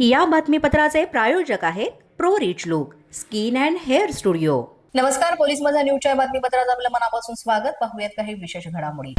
या बातमीपत्राचे प्रायोजक आहेत pro rich look skin and hair studio. नमस्कार पोलीस माझा न्यूजच्या बातमीपत्रात आपलं मनापासून स्वागत. पाहूयात काही विशेष घडामोडी.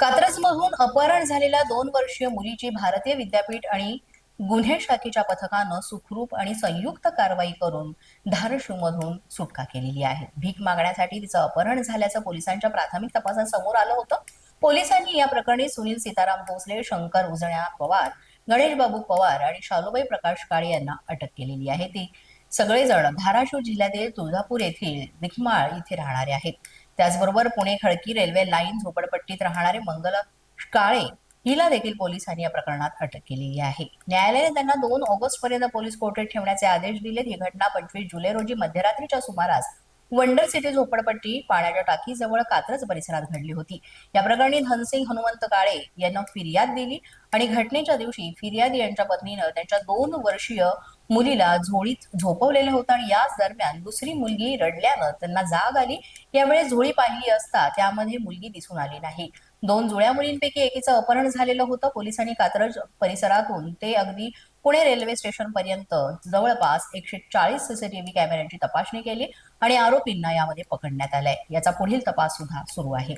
कात्रजमधून अपहरण झालेल्या दोन वर्षीय मुलीची भारतीय विद्यापीठ आणि गुन्हे शाखेच्या पथकानं सुखरूप आणि संयुक्त कारवाई करून धाराशिवमधून सुटका केलेली आहे. भीक मागण्यासाठी तिचं अपहरण झाल्याचं पोलिसांच्या प्राथमिक तपासात समोर आलं होतं. पोलिसांनी या प्रकरणी सुनील सीताराम भोसले शंकर उजण्या पवार गणेश बाबू पवार आणि शालूबाई प्रकाश काळे यांना अटक केलेली आहे. ती सगळेजण धाराशिव जिल्ह्यातील तुळजापूर येथील निखमाळ इथे राहणारे आहेत. त्याचबरोबर पुणे खडकी रेल्वे लाईन झोपडपट्टीत राहणारे मंगल काळे हिला देखील पोलिसांनी या प्रकरणात अटक केलेली आहे. न्यायालयाने त्यांना दोन ऑगस्ट पर्यंत पोलीस कोठडीत ठेवण्याचे आदेश दिलेत. ही घटना पंचवीस जुलै रोजी मध्यरात्रीच्या सुमारास वंडर सिटी झोपडपट्टी पाण्याच्या टाकीजवळ कात्रज परिसरात घडली होती. या प्रकरणी धनसिंग हनुमंत काळे यांना फिर्याद दिली आणि घटनेच्या दिवशी फिर्यादी यांच्या पत्नीनं त्यांच्या दोन वर्षीय मुलीला झोळीत झोपवलेलं होतं आणि याच दरम्यान दुसरी मुलगी रडल्यानं त्यांना जाग आली. यावेळी झोळी पाहिली असता त्यामध्ये मुलगी दिसून आली नाही. दोन जुळ्या मुलींपैकी एकीचं अपहरण झालेलं होतं. पोलिसांनी कात्रज परिसरातून ते अगदी पुणे रेल्वे स्टेशन पर्यंत जवळपास एकशे चाळीस सीसीटीव्ही कॅमेऱ्यांची तपासणी केली आणि आरोपींना यामध्ये पकडण्यात आलंय. याचा पुढील तपास सुद्धा सुरू आहे.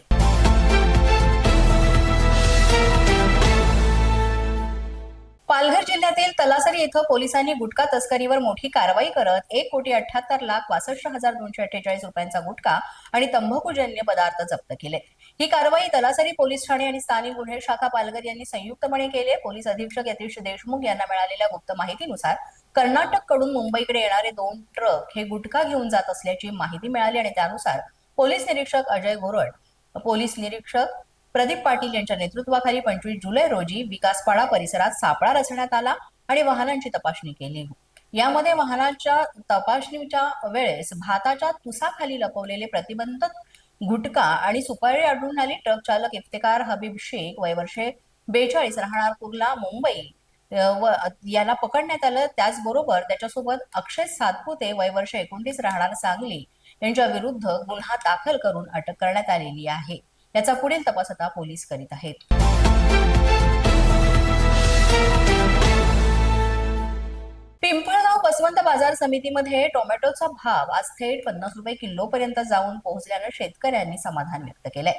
जिल्ह्यातील तलासरी इथं पोलिसांनी गुटखा तस्करीवर मोठी कारवाई करत एक कोटी अठ्याहत्तर लाख पासष्ट हजार दोनशे अठ्ठेचाळीस रुपयांचा गुटखा आणि तंबाखूजन्य पदार्थ जप्त केले. ही कारवाई तलासरी पोलीस ठाणे आणि स्थानिक गुन्हे शाखा पालघर यांनी संयुक्तपणे केले. पोलीस अधीक्षक यतीश देशमुख यांना मिळालेल्या गुप्त माहितीनुसार कर्नाटककडून मुंबईकडे येणारे दोन ट्रक हे गुटखा घेऊन जात असल्याची माहिती मिळाली आणि त्यानुसार पोलीस निरीक्षक अजय गोरड पोलीस निरीक्षक प्रदीप पाटील यांच्या नेतृत्वाखाली पंचवीस जुलै रोजी विकासपाडा परिसरात सापळा रचण्यात आला. आणि वाहनांची तपासणी केली. यामध्ये वाहनाच्या तपासणीच्या वेळेस भाताच्या तुसाखाली लपवलेले प्रतिबंधक गुटखा आणि सुपारी आढळून आली. ट्रक चालक इफ्तेकार हबीब शेख वय वर्षे बेचाळीस राहणार कुर्ला मुंबई व याला पकडण्यात आलं. त्याचबरोबर त्याच्यासोबत अक्षय सातपुते वय वर्ष एकोणतीस राहणार सांगली यांच्या विरुद्ध गुन्हा दाखल करून अटक करण्यात आलेली आहे. याचा पुढील तपास आता पोलीस करीत आहेत. पिंपळगाव बसवंत बाजार समितीमध्ये टोमॅटोचा भाव आज थेट पन्नास रुपये किलो पर्यंत जाऊन पोहोचल्यानं शेतकऱ्यांनी समाधान व्यक्त केलंय.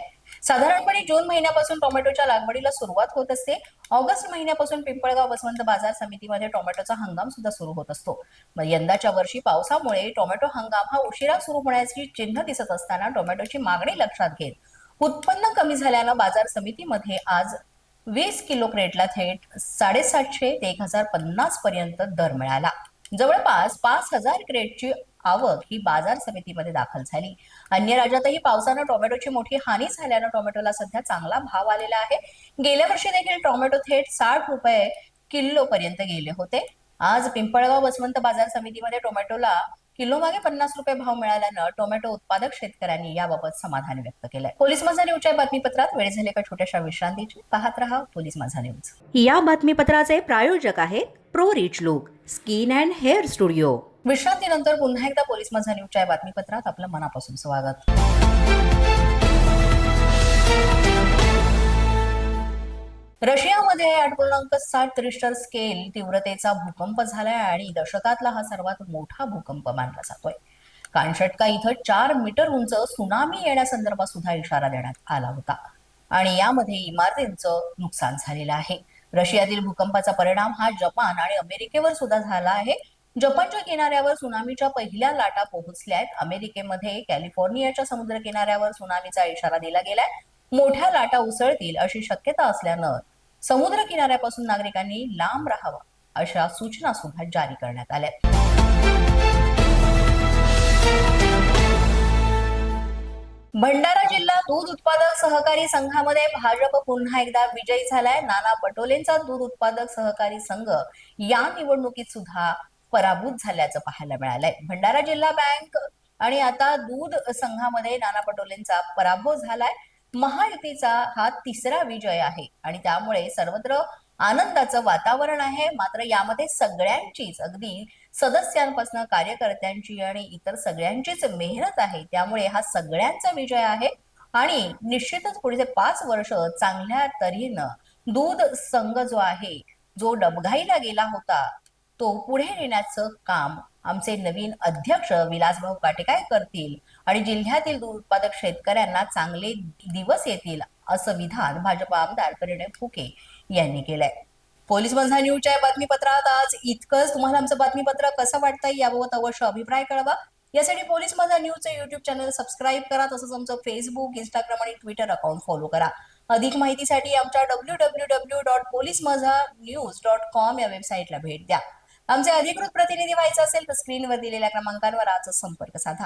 साधारणपणे जून महिन्यापासून टोमॅटोच्या लागवडीला सुरुवात होत असते. ऑगस्ट महिन्यापासून पिंपळगाव बसवंत बाजार समितीमध्ये टोमॅटोचा हंगाम सुद्धा सुरू होत असतो. यंदाच्या वर्षी पावसामुळे टोमॅटो हंगाम हा उशिरा सुरू होण्याची चिन्ह दिसत असताना टोमॅटोची मागणी लक्षात घेत उत्पन्न कमी झाल्यानं बाजार समितीमध्ये आज वीस किलो क्रेटला थेट साडेसातशे ते एक हजार पन्नास पर्यंत दर मिळाला. जवळपास पाच हजार क्रेटची आवक ही बाजार समितीमध्ये दाखल झाली. अन्य राज्यातही पावसानं टोमॅटोची मोठी हानी झाल्यानं टोमॅटोला सध्या चांगला भाव आलेला आहे. गेल्या वर्षी देखील टोमॅटो थेट साठ रुपये किलो पर्यंत गेले होते. आज पिंपळगाव बसवंत बाजार समितीमध्ये टोमॅटोला किलो मागे पन्नास रुपये भाव मिळाल्यानं टोमॅटो उत्पादक शेतकऱ्यांनी याबाबत समाधान व्यक्त केलंय. पोलीस माझा न्यूजच्या बातमीपत्रात वेळ झाले का छोट्याशा विश्रांतीची? पाहत रहा पोलीस माझा न्यूज. या बातमीपत्राचे प्रायोजक आहेत pro rich look skin and hair studio. विश्रांतीनंतर पुन्हा एकदा पोलीस माझा न्यूजच्या या बातमीपत्रात आपलं मनापासून स्वागत. मध्ये आठ पूर्णांक सात रिस्टर स्केल तीव्रतेचा भूकंप झालाय आणि दशकातला हा सर्वात मोठा भूकंप मानला जातोय. कानशटका इथं चार मीटर उंच सुनामी येण्यासंदर्भात सुद्धा इशारा देण्यात आला होता. आणि यामध्ये इमारतींचं नुकसान झालेलं आहे. रशियातील भूकंपाचा परिणाम हा जपान आणि अमेरिकेवर सुद्धा झाला आहे. जपानच्या किनाऱ्यावर सुनामीच्या पहिल्या लाटा पोहोचल्या आहेत अमेरिकेमध्ये कॅलिफोर्नियाच्या समुद्र किनाऱ्यावर सुनामीचा इशारा दिला गेलाय. मोठ्या लाटा उसळतील अशी शक्यता असल्यानं समुद्र किनाऱ्यापासून नागरिकांनी लांब राहावं अशा सूचना सुद्धा जारी करण्यात आल्या. भंडारा जिल्हा दूध उत्पादक सहकारी संघामध्ये भाजप पुन्हा एकदा विजयी झालाय. नाना पटोलेंचा दूध उत्पादक सहकारी संघ या निवडणुकीत सुद्धा पराभूत झाल्याचं पाहायला मिळालंय. भंडारा जिल्हा बँक आणि आता दूध संघामध्ये नाना पटोलेंचा पराभव झालाय. महायुतीचा हा तिसरा विजय आहे. आणि त्यामुळे सर्वत्र आनंदाचं वातावरण आहे. मात्र यामध्ये सगळ्यांचीच अगदी सदस्यांपासून कार्यकर्त्यांची आणि इतर सगळ्यांचीच मेहनत आहे. त्यामुळे हा सगळ्यांचा विजय आहे. आणि निश्चितच पुढचे पाच वर्ष चांगल्या तऱ्हेनं दूध संघ जो आहे जो डबघाईला गेला होता तो पुढे नेण्याचं काम आमचे नवीन अध्यक्ष विलासभाऊ काटे काय करतील. आणि जिल्ह्यातील दूध उत्पादक शेतकऱ्यांना चांगले दिवस येतील असं विधान भाजपा आमदार परिणय फुके यांनी केलंय. पोलीस बंधा न्यूजच्या बातमीपत्रात आज इतकंच. तुम्हाला आमचं बातमीपत्र कसं वाटतंय याबाबत अवश्य अभिप्राय कळवा. यासाठी पोलीस माझा न्यूजचं युट्यूब चॅनल सबस्क्राईब करा तसंच आमचं फेसबुक इंस्टाग्राम आणि ट्विटर अकाउंट फॉलो करा. अधिक माहितीसाठी आमच्या W W W dot police Majha news dot com या वेबसाईटला भेट द्या. आमचे अधिकृत प्रतिनिधी व्हायचं असेल तर स्क्रीनवर दिलेल्या क्रमांकांवर आजच संपर्क साधा.